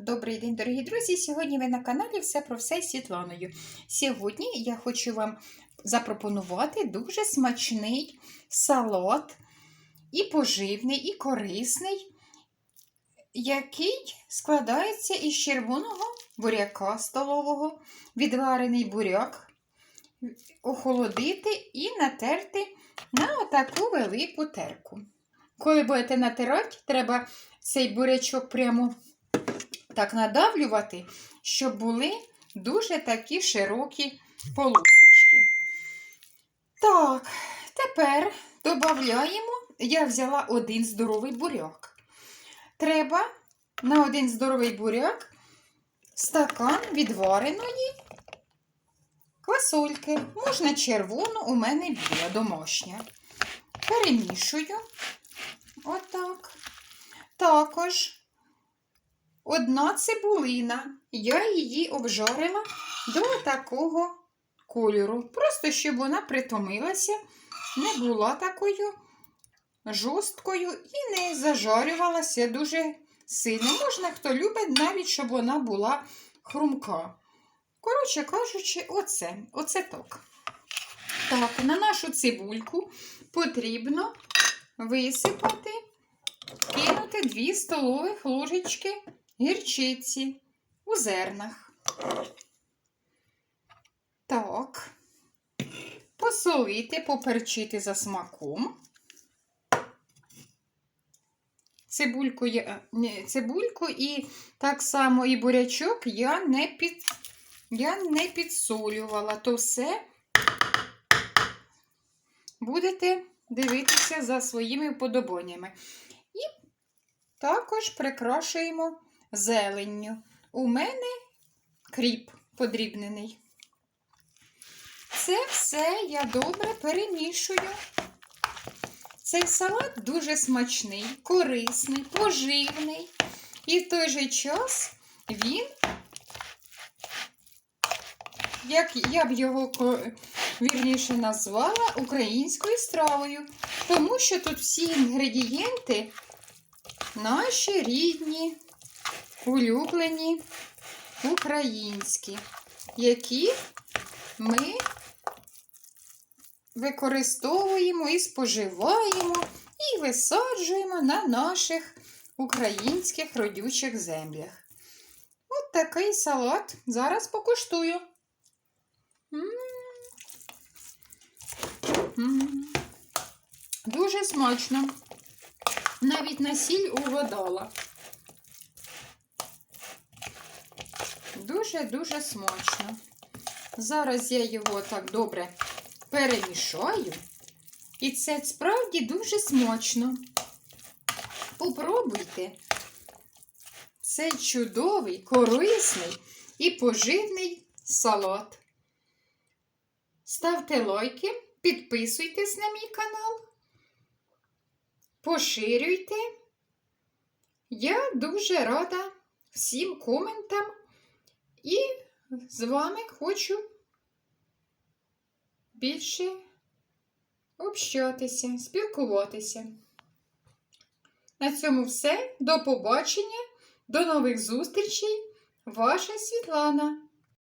Добрий день, дорогі друзі! Сьогодні ви на каналі Все про все з Світланою. Сьогодні я хочу вам запропонувати дуже смачний салат, і поживний, і корисний, який складається із червоного буряка столового, відварений буряк, охолодити і натерти на отаку велику терку. Коли будете натирати, треба цей бурячок прямо так надавлювати, щоб були дуже такі широкі полосочки. Так, тепер додаємо, я взяла один здоровий буряк. Треба на один здоровий буряк стакан відвареної квасольки. Можна червону, у мене біла домашня. Перемішую. Отак. Також одна цибулина. Я її обжарила до такого кольору. Просто щоб вона притомилася, не була такою жорсткою і не зажарювалася дуже сильно. Можна, хто любить, навіть щоб вона була хрумка. Коротше кажучи, оце, оце так. Так, на нашу цибульку потрібно висипати, кинути 2 столових ложечки гірчиці у зернах. Так, посолити, поперчити за смаком. Цибульку, я, ні, цибульку і так само і бурячок я не, під, я не підсолювала, то все будете дивитися за своїми вподобаннями. І також прикрашуємо зеленню. У мене кріп подрібнений. Це все я добре перемішую. Цей салат дуже смачний, корисний, поживний. І в той же час він, як я б його вірніше назвала, українською стравою. Тому що тут всі інгредієнти наші рідні, улюблені, українські, які ми використовуємо і споживаємо, і висаджуємо на наших українських родючих землях. От такий салат зараз покуштую. Дуже смачно. Навіть на сіль угадала. Дуже-дуже смачно. Зараз я його так добре перемішаю. І це справді дуже смачно. Попробуйте. Це чудовий, корисний і поживний салат. Ставте лайки, підписуйтесь на мій канал, поширюйте. Я дуже рада всім коментам і з вами хочу більше общатися, спілкуватися. На цьому все. До побачення, до нових зустрічей. Ваша Світлана.